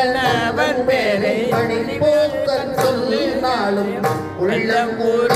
பாடல் அவன் பேரை பணி போக்கன் சொன்னாலும் உள்ளம் கூட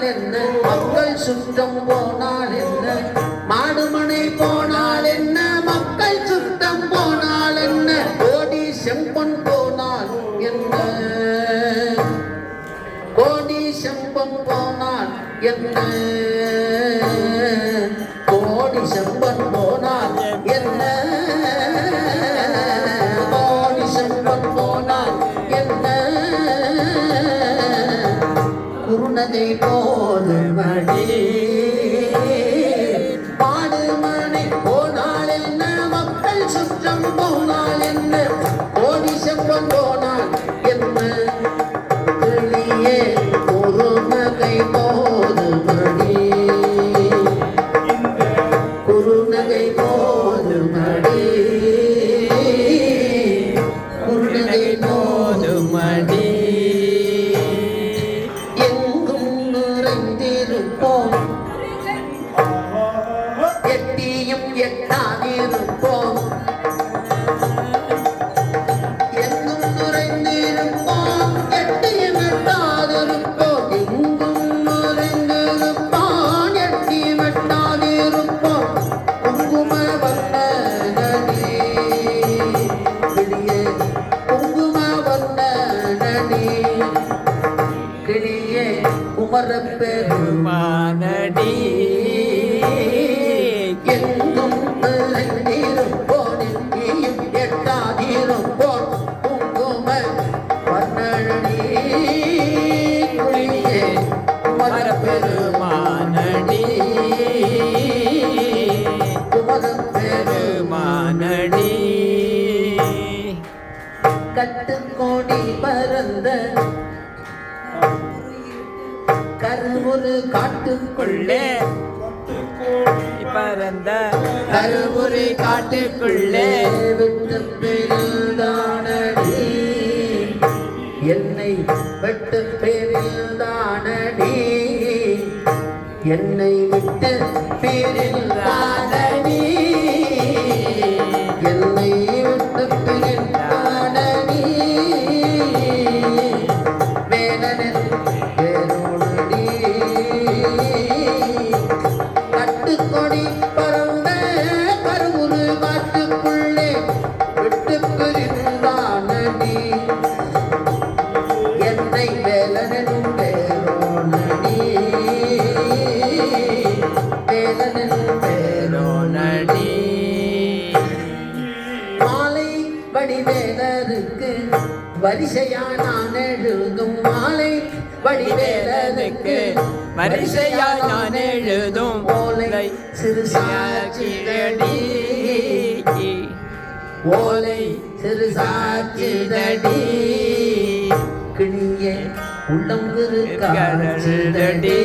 போனால் என்ன மக்கள் சுத்தம் போனால் என்ன மாடுமனை போனால் என்ன மக்கள் சுத்தம் போனால் என்ன கோடி செம்பன் போனால் என்ன? கோடி செம்பன் போனால் என்ன? கோடி செம்பன் போனால் என்ன? கோடி செம்பன் போனால் என்ன? குருநகை போது மடி பரப்பெருமானடி எங்கும் எங்கும் நிறைந்திருப்போன் நீயும் எட்டாதிருப்போன் குங்கும வண்ணனடி கிளியே குமரப்பெருமானடி குமரப்பெருமான் மானடி கட்டுக்கோடி பறந்த கருவுரு காட்டுக்குள்ளே. பறந்த கருவுரை காட்டுக்குள்ளே. விட்டு பெரிதானடி என்னை விட்டு பெரிதானடி என்னை விட்டு பெரிதானடி வரிசையா நான் எழுதும் மாலை வடிவேலருக்கு வரிசையா நான் எழுதும் ஓலை சிறு சாட்சிதடி ஓலை சிறு சாட்சிதடி கிணிய உள்ளம் கடல்தடி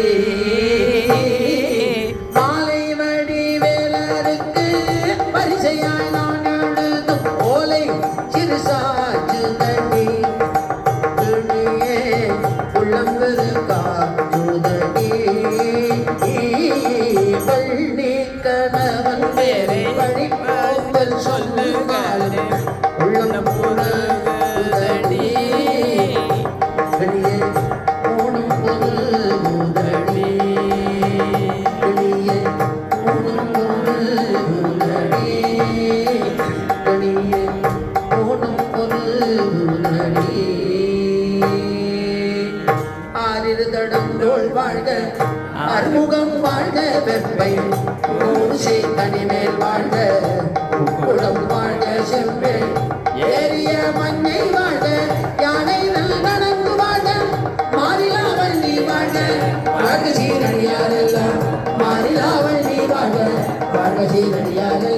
அறுமுகம் வாழ்க வெப்பை. ஊசி தனிமேல் வாழ்க. குளம் வாழ்க செவ்வே ஏறிய மண்ணை வாழ்க. யானை நடந்து வாழ்க. மாறிலாவல் நீ வாழ்க. வாழ்க சீரடியாரெல்லாம் மாறிலாவல் நீ வாழ்க. வாழ்க சீரடியாரெல்லாம்